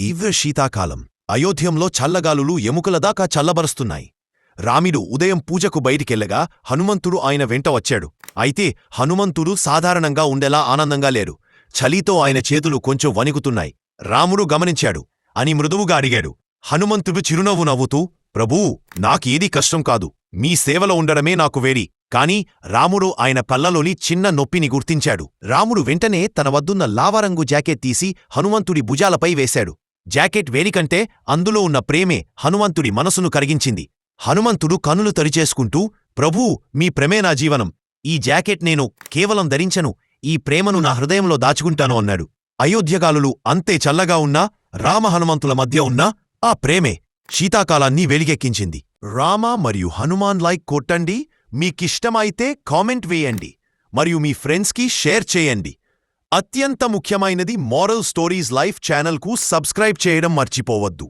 ఈవ్ర శీతాకాలం. అయోధ్యంలో చల్లగాలులు ఎముకల దాకా చల్లబరుస్తున్నాయి. రాముడు ఉదయం పూజకు బయటికెళ్ళగా హనుమంతుడు ఆయన వెంట వచ్చాడు. అయితే హనుమంతుడు సాధారణంగా ఉండేలా ఆనందంగా లేడు. చలితో ఆయన చేతులు కొంచెం వణుకుతున్నాయి. రాముడు గమనించాడు. అని మృదువుగా అడిగాడు. హనుమంతుడు చిరునవ్వు నవ్వుతూ ప్రభూ నాకేదీ కష్టం కాదు. మీ సేవలో ఉండడమే నాకు వేడి. కాని రాముడు ఆయన పల్లలోని చిన్న నొప్పిని గుర్తించాడు. రాముడు వెంటనే తన వద్దున్న లావారంగు జాకెట్ తీసి హనుమంతుడి భుజాలపై వేశాడు. జాకెట్ వేలికంటే అందులో ఉన్న ప్రేమే హనుమంతుడి మనసును కరిగించింది. హనుమంతుడు కన్నులు తరిచేసుకుంటూ ప్రభూ మీ ప్రేమే నా జీవనం. ఈ జాకెట్ నేను కేవలం ధరించను. ఈ ప్రేమను నా హృదయంలో దాచుకుంటాను అన్నాడు. అయోధ్యగాలులు అంతే చల్లగా ఉన్నా రామ హనుమంతుల మధ్య ఉన్న ఆ ప్రేమే శీతాకాలాన్ని వెలిగెక్కించింది రామ మరియు హనుమాన్ లైక్ కొట్టండి. మీకిష్టమైతే కామెంట్ వేయండి. మరియు మీ ఫ్రెండ్స్కి షేర్ చేయండి. అత్యంత ముఖ్యమైనది మోరల్ స్టోరీస్ లైఫ్ ఛానల్కు సబ్స్క్రైబ్ చేయడం మర్చిపోవద్దు.